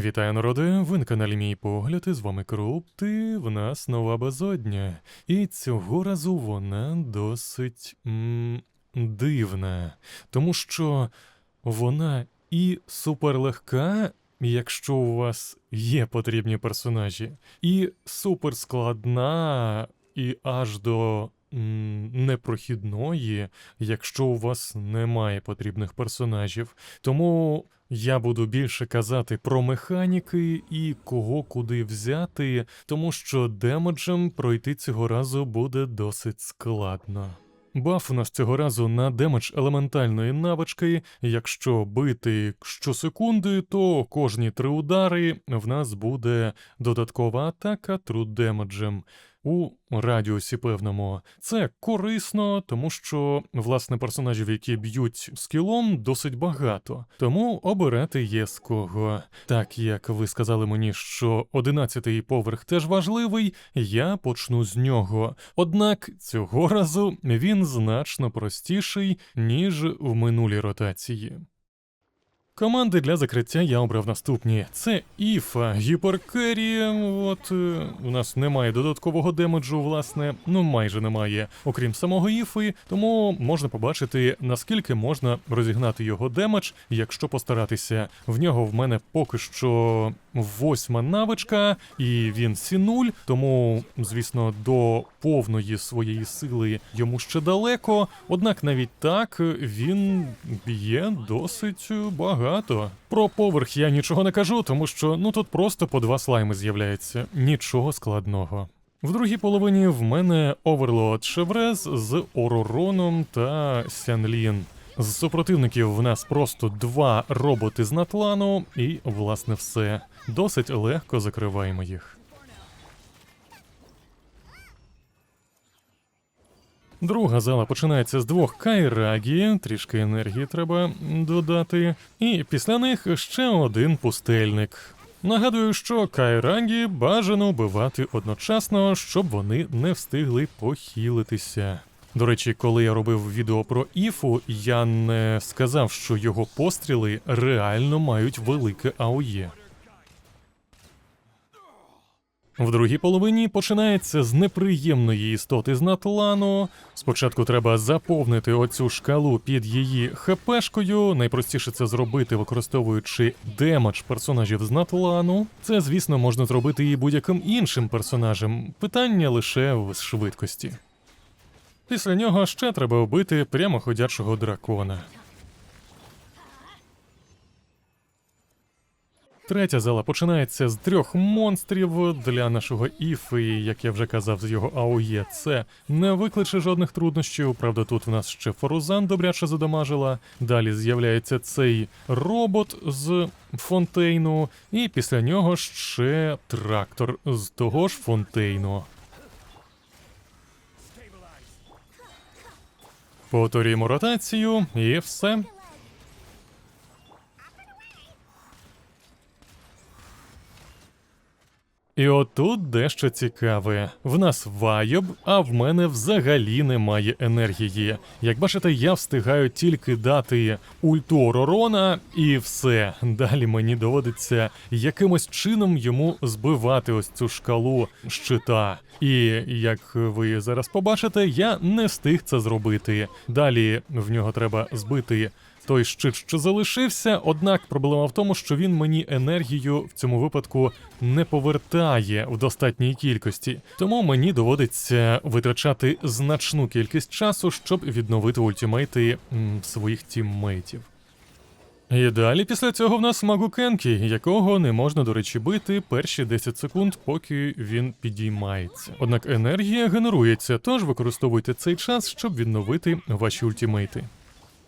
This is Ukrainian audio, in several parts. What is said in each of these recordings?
Вітаю, народи! Ви на каналі Мій Погляд, і з вами Крупт, і в нас нова безодня. І цього разу вона досить м, дивна, тому що вона і суперлегка, якщо у вас є потрібні персонажі, і суперскладна, і аж до непрохідної, якщо у вас немає потрібних персонажів. Тому я буду більше казати про механіки і кого куди взяти, тому що демеджем пройти цього разу буде досить складно. Баф у нас цього разу на демедж елементальної навички. Якщо бити щосекунди, то кожні три удари в нас буде додаткова атака тру демеджем у радіусі певному. Це корисно, тому що власне персонажів, які б'ють скілом, досить багато. Тому обирати є з кого. Так як ви сказали мені, що одинадцятий поверх теж важливий, я почну з нього. Однак цього разу він значно простіший, ніж в минулій ротації. Команди для закриття я обрав наступні: це Іфа, Гіперкері. От е, у нас немає додаткового демеджу, власне, ну майже немає, окрім самого Іфи, тому можна побачити, наскільки можна розігнати його демедж, якщо постаратися. В нього в мене поки що восьма навичка, і він сі 0 тому, звісно, до повної своєї сили йому ще далеко. Однак навіть так він б'є досить багато. Про поверх я нічого не кажу, тому що ну тут просто по два слайми з'являється. Нічого складного. В другій половині в мене оверлот Шеврез з Оророном та Сянлін. З супротивників в нас просто два роботи з Натлану, і, власне, все. Досить легко закриваємо їх. Друга зала починається з двох кайрагі, трішки енергії треба додати, і після них ще один пустельник. Нагадую, що кайрагі бажано вбивати одночасно, щоб вони не встигли похилитися. До речі, коли я робив відео про Іфу, я не сказав, що його постріли реально мають велике АОЄ. В другій половині починається з неприємної істоти з натлану. Спочатку треба заповнити оцю шкалу під її хпшкою. Найпростіше це зробити, використовуючи демедж персонажів з натлану. Це, звісно, можна зробити і будь-яким іншим персонажем. Питання лише в швидкості. Після нього ще треба вбити прямоходячого дракона. Третя зала починається з трьох монстрів для нашого Іфи, як я вже казав, з його АОЄ. Це не викличе жодних труднощів. Правда, тут в нас ще Форузан добряче задамажила. Далі з'являється цей робот з фонтейну, і після нього ще трактор з того ж фонтейну. Повторюємо ротацію і все. І отут дещо цікаве. В нас вайоб, а в мене взагалі немає енергії. Як бачите, я встигаю тільки дати ульту Ророна, і все. Далі мені доводиться якимось чином йому збивати ось цю шкалу щита. І як ви зараз побачите, я не встиг це зробити. Далі в нього треба збити той щит, що залишився, однак проблема в тому, що він мені енергію в цьому випадку не повертає в достатній кількості, тому мені доводиться витрачати значну кількість часу, щоб відновити ультимейти своїх тіммейтів. І далі після цього в нас магу Кенкі, якого не можна, до речі, бити перші 10 секунд, поки він підіймається. Однак енергія генерується, тож використовуйте цей час, щоб відновити ваші ультимейти.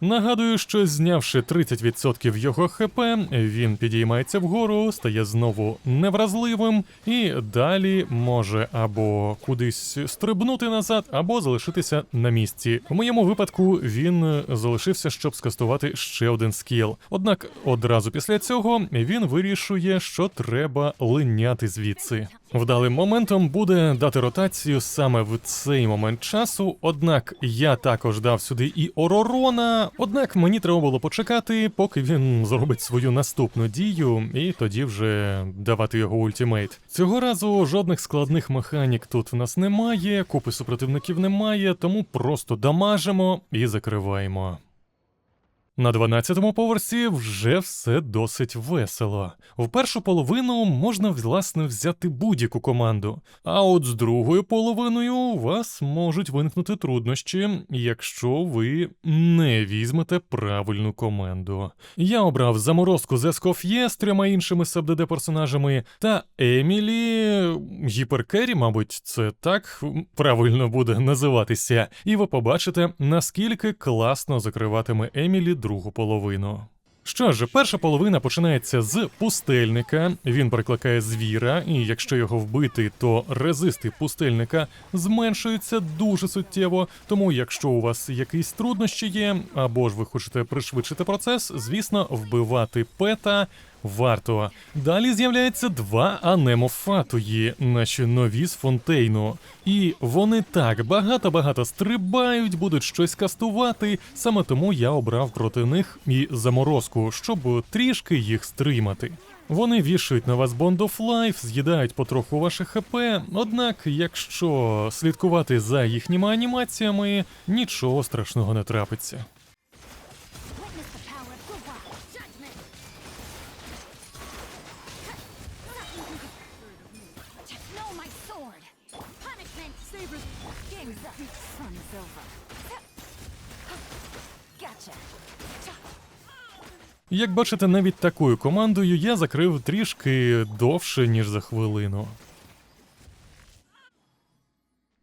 Нагадую, що знявши 30% його ХП, він підіймається вгору, стає знову невразливим, і далі може або кудись стрибнути назад, або залишитися на місці. У моєму випадку він залишився, щоб скастувати ще один скіл. Однак одразу після цього він вирішує, що треба линяти звідси. Вдалим моментом буде дати ротацію саме в цей момент часу. Однак я також дав сюди і Оророна. Однак мені треба було почекати, поки він зробить свою наступну дію, і тоді вже давати його ультимейт. Цього разу жодних складних механік тут в нас немає, купи супротивників немає, тому просто дамажимо і закриваємо. На 12-му поверсі вже все досить весело. В першу половину можна власне взяти будь-яку команду, а от з другою половиною у вас можуть виникнути труднощі, якщо ви не візьмете правильну команду. Я обрав заморозку з Ескоф'є з трьома іншими СБД персонажами та Емілі Гіперкері, мабуть, це так правильно буде називатися. І ви побачите, наскільки класно закриватиме Емілі другу половину. Що ж, перша половина починається з пустельника. Він прикликає звіра, і якщо його вбити, то резисти пустельника зменшуються дуже суттєво. Тому, якщо у вас якісь труднощі є, або ж ви хочете пришвидшити процес, звісно, вбивати пета варто. Далі з'являється два анемофатуї, наші нові з фонтейну. І вони так багато-багато стрибають, будуть щось кастувати. Саме тому я обрав проти них і заморозку, щоб трішки їх стримати. Вони вішають на вас Bond of Life, з'їдають потроху ваше ХП, однак, якщо слідкувати за їхніми анімаціями, нічого страшного не трапиться. Як бачите, навіть такою командою я закрив трішки довше, ніж за хвилину.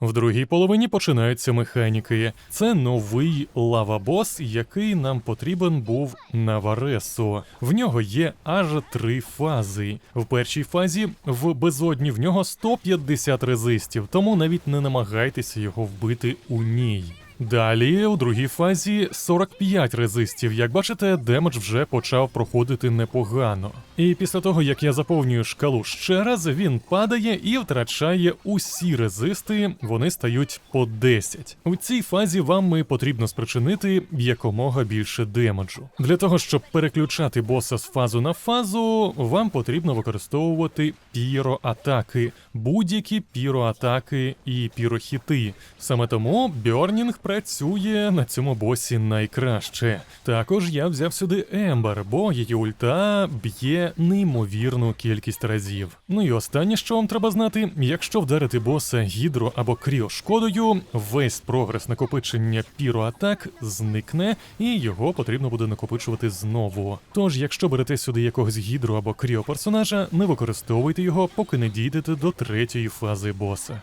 В другій половині починаються механіки. Це новий лавабос, який нам потрібен був на Варесу. В нього є аж три фази. В першій фазі в безодні в нього 150 резистів, тому навіть не намагайтеся його вбити у ній. Далі, у другій фазі 45 резистів. Як бачите, демедж вже почав проходити непогано. І після того, як я заповнюю шкалу ще раз, він падає і втрачає усі резисти, вони стають по 10. У цій фазі вам і потрібно спричинити якомога більше демеджу. Для того, щоб переключати боса з фазу на фазу, вам потрібно використовувати піроатаки, будь-які піроатаки і пірохіти. Саме тому Бьорнінг працює на цьому босі найкраще. Також я взяв сюди Ембер, бо її ульта б'є неймовірну кількість разів. Ну і останнє, що вам треба знати, якщо вдарити боса гідро або кріошкодою, весь прогрес накопичення піроатак зникне, і його потрібно буде накопичувати знову. Тож, якщо берете сюди якогось гідро або кріо персонажа, не використовуйте його, поки не дійдете до третьої фази боса.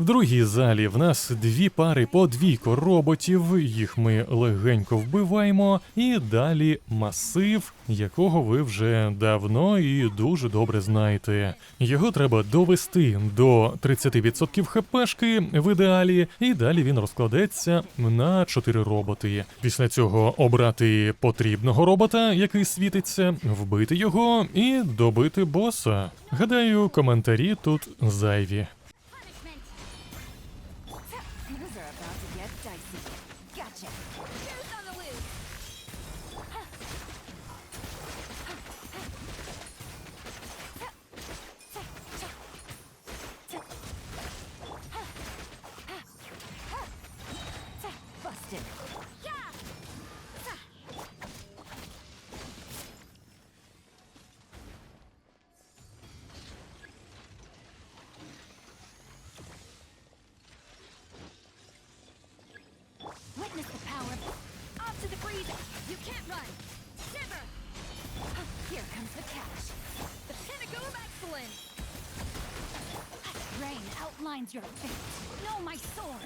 В другій залі в нас дві пари по двійко роботів, їх ми легенько вбиваємо, і далі масив, якого ви вже давно і дуже добре знаєте. Його треба довести до 30% хпшки в ідеалі, і далі він розкладеться на 4 роботи. Після цього обрати потрібного робота, який світиться, вбити його і добити боса. Гадаю, коментарі тут зайві. Things are about to get dicey. Gotcha. Shoes on the loose. Outlines your fate. Know my sword.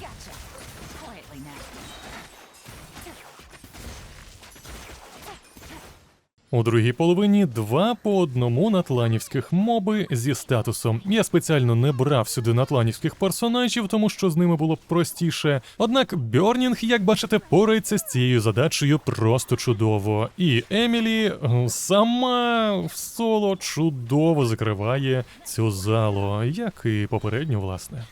Gotcha. Quietly now. У другій половині два по одному натланівських моби зі статусом. Я спеціально не брав сюди натланівських персонажів, тому що з ними було б простіше. Однак Бьорнінг, як бачите, порається з цією задачею просто чудово. І Емілі сама в соло чудово закриває цю залу, як і попередню, власне.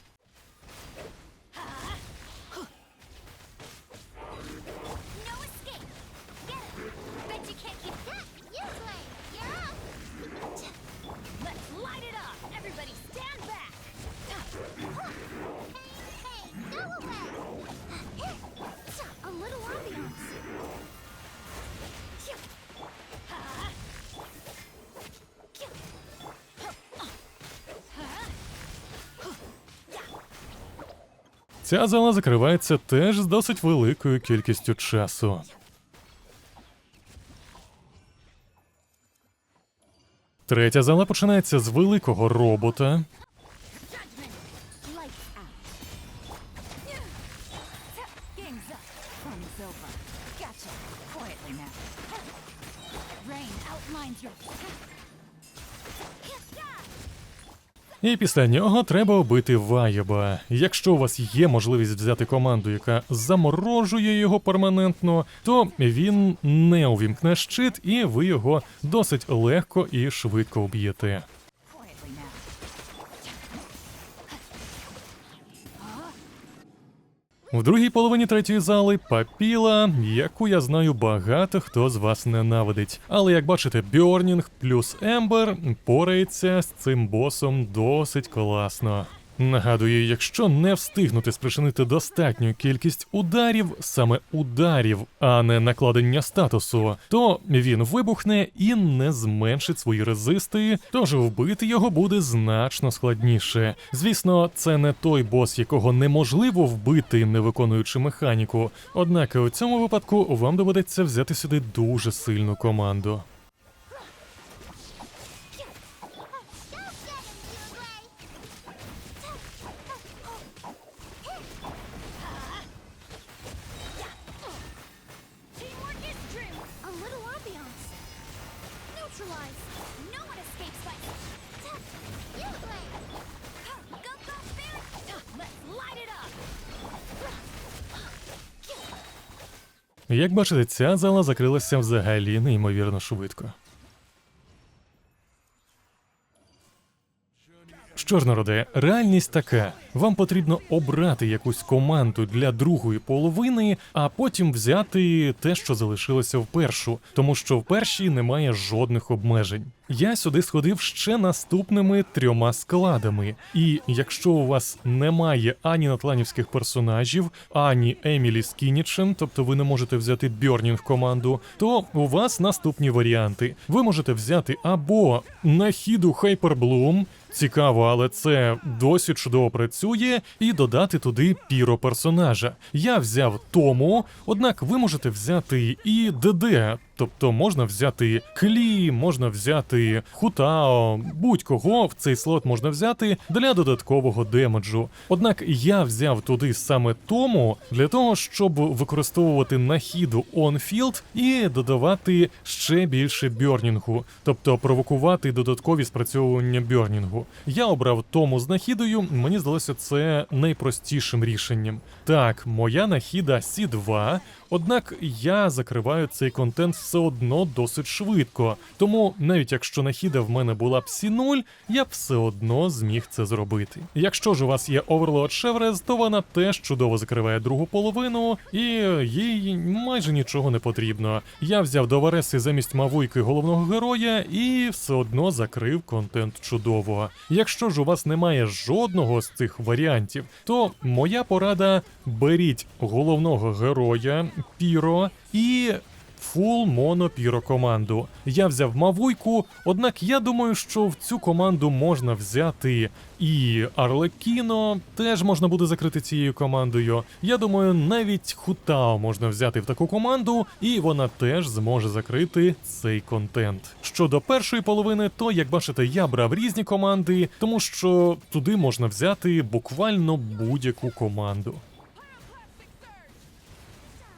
Ця зала закривається теж з досить великою кількістю часу. Третя зала починається з великого робота. Rain outlines your. І після нього треба вбити Ваєба. Якщо у вас є можливість взяти команду, яка заморожує його перманентно, то він не увімкне щит, і ви його досить легко і швидко вб'єте. В другій половині третьої зали папіла, яку я знаю багато хто з вас ненавидить. Але як бачите, Бьорнінг плюс Ембер порається з цим босом досить класно. Нагадую, якщо не встигнути спричинити достатню кількість ударів, саме ударів, а не накладення статусу, то він вибухне і не зменшить свої резисти, тож вбити його буде значно складніше. Звісно, це не той бос, якого неможливо вбити, не виконуючи механіку. Однак у цьому випадку вам доведеться взяти сюди дуже сильну команду. Як бачите, ця зала закрилася взагалі неймовірно швидко. Що ж, народе, реальність така: вам потрібно обрати якусь команду для другої половини, а потім взяти те, що залишилося в першу, тому що в першій немає жодних обмежень. Я сюди сходив ще наступними трьома складами. І якщо у вас немає ані натланівських персонажів, ані Емілі з тобто ви не можете взяти Бьорнінг команду, то у вас наступні варіанти. Ви можете взяти або Нахіду Хайперблум, Цікаво, але це досі чудово працює, і додати туди піро персонажа. Я взяв Тому, однак ви можете взяти і ДД, тобто можна взяти Клі, можна взяти Хутао, будь-кого в цей слот можна взяти для додаткового демеджу. Однак я взяв туди саме Тому для того, щоб використовувати нахіду онфілд і додавати ще більше бьорнінгу, тобто провокувати додаткові спрацьовування бьорнінгу. Я обрав тому з нахідою, мені здалося це найпростішим рішенням. Так, моя нахіда Сі2, однак я закриваю цей контент все одно досить швидко. Тому навіть якщо нахіда в мене була б Сі0, я б все одно зміг це зробити. Якщо ж у вас є Overlord Шеврез, то вона теж чудово закриває другу половину, і їй майже нічого не потрібно. Я взяв до Вареси замість мавуйки головного героя і все одно закрив контент чудово. Якщо ж у вас немає жодного з цих варіантів, то моя порада беріть головного героя Піро і. Фул моно піро команду. Я взяв Мавуйку, однак я думаю, що в цю команду можна взяти і Арлекіно, теж можна буде закрити цією командою. Я думаю, навіть Хутао можна взяти в таку команду, і вона теж зможе закрити цей контент. Щодо першої половини, то як бачите, я брав різні команди, тому що туди можна взяти буквально будь-яку команду.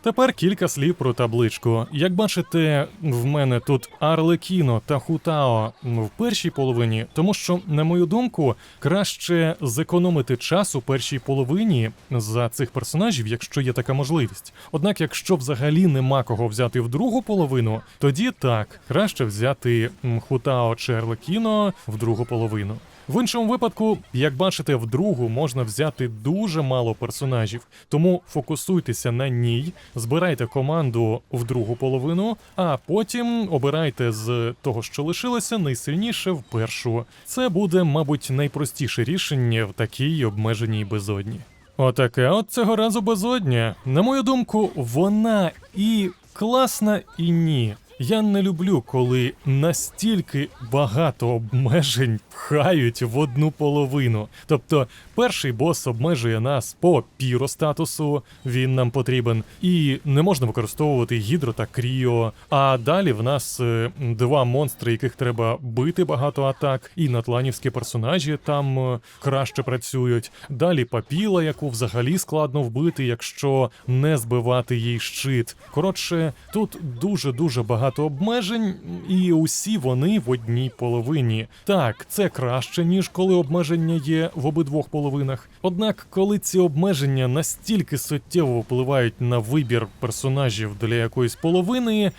Тепер кілька слів про табличку. Як бачите, в мене тут Арлекіно та Хутао в першій половині, тому що, на мою думку, краще зекономити час у першій половині за цих персонажів, якщо є така можливість. Однак, якщо взагалі нема кого взяти в другу половину, тоді так, краще взяти Хутао чи Арлекіно в другу половину. В іншому випадку, як бачите, в другу можна взяти дуже мало персонажів, тому фокусуйтеся на ній, збирайте команду в другу половину, а потім обирайте з того, що лишилося, найсильніше в першу. Це буде, мабуть, найпростіше рішення в такій обмеженій безодні. Отаке от цього разу безодня. На мою думку, вона і класна, і ні. Я не люблю, коли настільки багато обмежень пхають в одну половину. Тобто, перший бос обмежує нас по піростатусу, він нам потрібен, і не можна використовувати гідро та кріо. А далі в нас е, два монстри, яких треба бити багато атак, і натланівські персонажі там е, краще працюють. Далі папіла, яку взагалі складно вбити, якщо не збивати їй щит. Коротше, тут дуже дуже багато обмежень, і усі вони в одній половині. Так, це краще ніж коли обмеження є в обидвох половинах. Однак, коли ці обмеження настільки суттєво впливають на вибір персонажів для якоїсь половини.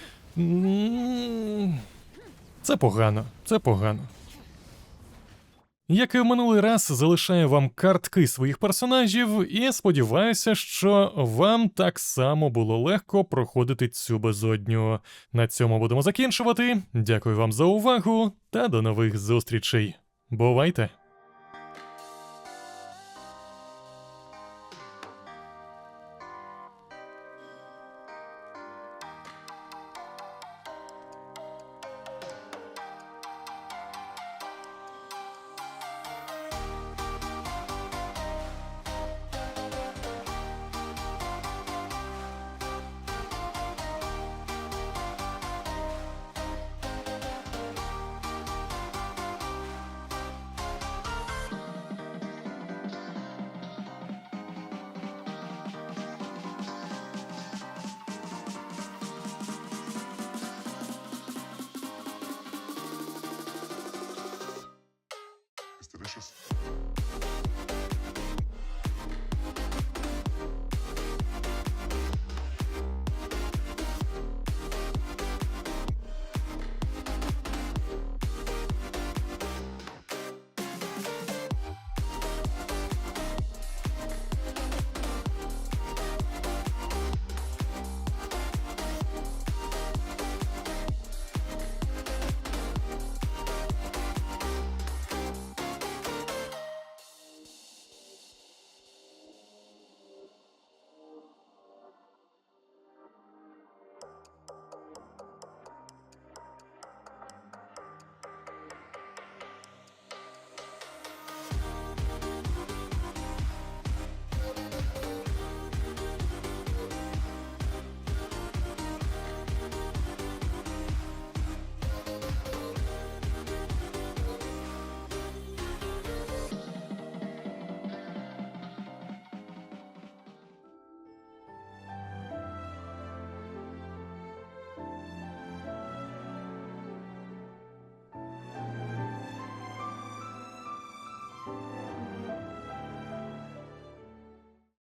Це погано, це погано. Як і в минулий раз, залишаю вам картки своїх персонажів, і сподіваюся, що вам так само було легко проходити цю безодню. На цьому будемо закінчувати. Дякую вам за увагу та до нових зустрічей. Бувайте!